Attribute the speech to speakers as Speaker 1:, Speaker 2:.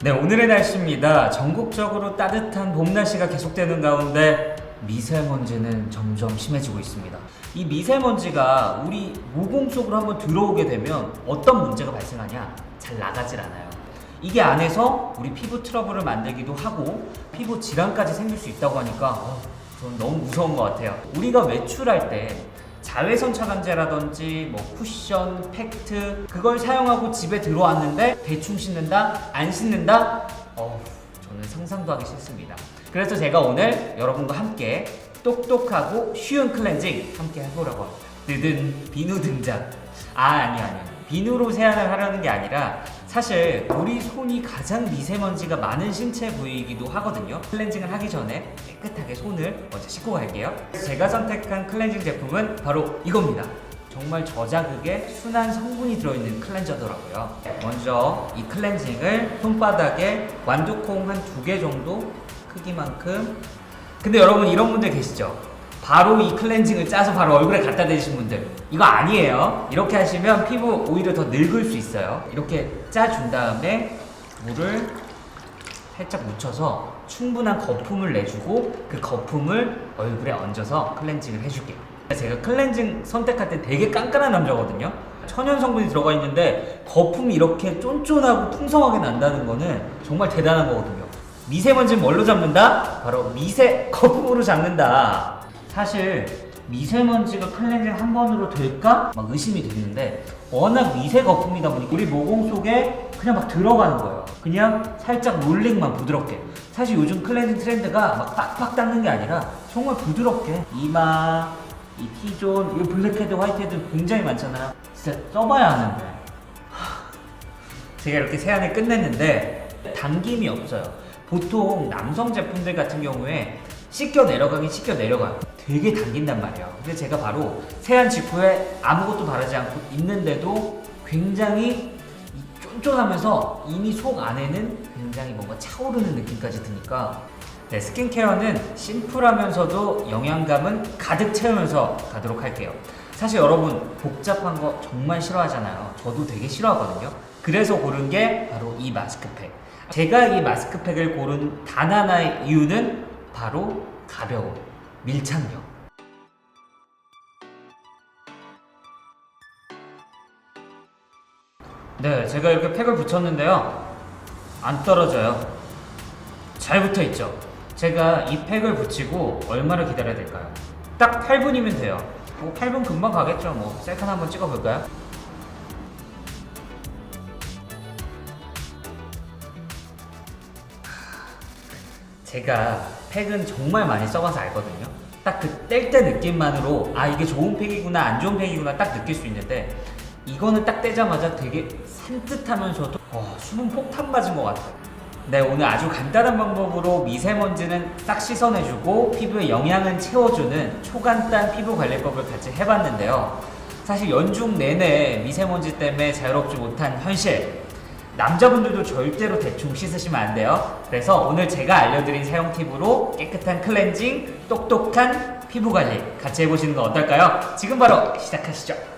Speaker 1: 네, 오늘의 날씨입니다. 전국적으로 따뜻한 봄 날씨가 계속되는 가운데 미세먼지는 점점 심해지고 있습니다. 이 미세먼지가 우리 모공 속으로 한번 들어오게 되면 어떤 문제가 발생하냐? 잘 나가질 않아요. 이게 안에서 우리 피부 트러블을 만들기도 하고 피부 질환까지 생길 수 있다고 하니까 어, 저는 너무 무서운 것 같아요. 우리가 외출할 때 자외선 차단제라든지 뭐 쿠션, 팩트 그걸 사용하고 집에 들어왔는데 대충 씻는다? 안 씻는다? 어, 저는 상상도 하기 싫습니다. 그래서 제가 오늘 여러분과 함께 똑똑하고 쉬운 클렌징 함께 해보려고 합니다. 느든 비누 등장. 아 아니 아니 비누로 세안을 하려는 게 아니라 사실 우리 손이 가장 미세먼지가 많은 신체 부위이기도 하거든요. 클렌징을 하기 전에 깨끗하게 손을 먼저 씻고 갈게요. 제가 선택한 클렌징 제품은 바로 이겁니다. 정말 저자극의 순한 성분이 들어있는 클렌저더라고요. 먼저 이 클렌징을 손바닥에 완두콩 한 두 개 정도 크기만큼 근데 여러분 이런 분들 계시죠? 바로 이 클렌징을 짜서 바로 얼굴에 갖다 대신 분들. 이거 아니에요. 이렇게 하시면 피부 오히려 더 늙을 수 있어요. 이렇게 짜준 다음에 물을 살짝 묻혀서 충분한 거품을 내주고 그 거품을 얼굴에 얹어서 클렌징을 해줄게요. 제가 클렌징 선택할 때 되게 깐깐한 남자거든요. 천연 성분이 들어가 있는데 거품이 이렇게 쫀쫀하고 풍성하게 난다는 거는 정말 대단한 거거든요. 미세먼지는 뭘로 잡는다? 바로 미세 거품으로 잡는다 사실 미세먼지가 클렌징 한 번으로 될까? 막 의심이 드는데 워낙 미세 거품이다 보니까 우리 모공 속에 그냥 막 들어가는 거예요. 그냥 살짝 롤링만 부드럽게. 사실 요즘 클렌징 트렌드가 막 빡빡 닦는 게 아니라 정말 부드럽게 이마, 이 T존, 이 블랙헤드, 화이트헤드 굉장히 많잖아요. 진짜 써봐야 하는데 하, 제가 이렇게 세안을 끝냈는데 당김이 없어요. 보통 남성 제품들 같은 경우에 씻겨 내려가긴 씻겨 내려가요. 되게 당긴단 말이에요. 근데 제가 바로 세안 직후에 아무것도 바르지 않고 있는데도 굉장히 이 쫀쫀하면서 이미 속 안에는 굉장히 뭔가 차오르는 느낌까지 드니까 네, 스킨케어는 심플하면서도 영양감은 가득 채우면서 가도록 할게요. 사실 여러분 복잡한 거 정말 싫어하잖아요. 저도 되게 싫어하거든요. 그래서 고른 게 바로 이 마스크팩. 제가 이 마스크팩을 고른 단 하나의 이유는 바로 가벼움, 밀착력. 네, 제가 이렇게 팩을 붙였는데요. 안 떨어져요. 잘 붙어 있죠. 제가 이 팩을 붙이고 얼마를 기다려야 될까요? 딱 8분이면 돼요. 뭐 8분 금방 가겠죠. 뭐 셀카 한번 찍어 볼까요? 제가 팩은 정말 많이 써봐서 알거든요. 딱 그 뗄 때 느낌만으로 아 이게 좋은 팩이구나 안 좋은 팩이구나 딱 느낄 수 있는데 이거는 딱 떼자마자 되게 산뜻하면서도 와, 수분 폭탄 맞은 것 같아요. 네 오늘 아주 간단한 방법으로 미세먼지는 딱 씻어내주고 피부에 영양은 채워주는 초간단 피부 관리법을 같이 해봤는데요. 사실 연중 내내 미세먼지 때문에 자유롭지 못한 현실 남자분들도 절대로 대충 씻으시면 안 돼요. 그래서 오늘 제가 알려드린 사용 팁으로 깨끗한 클렌징, 똑똑한 피부 관리 같이 해보시는 건 어떨까요? 지금 바로 시작하시죠.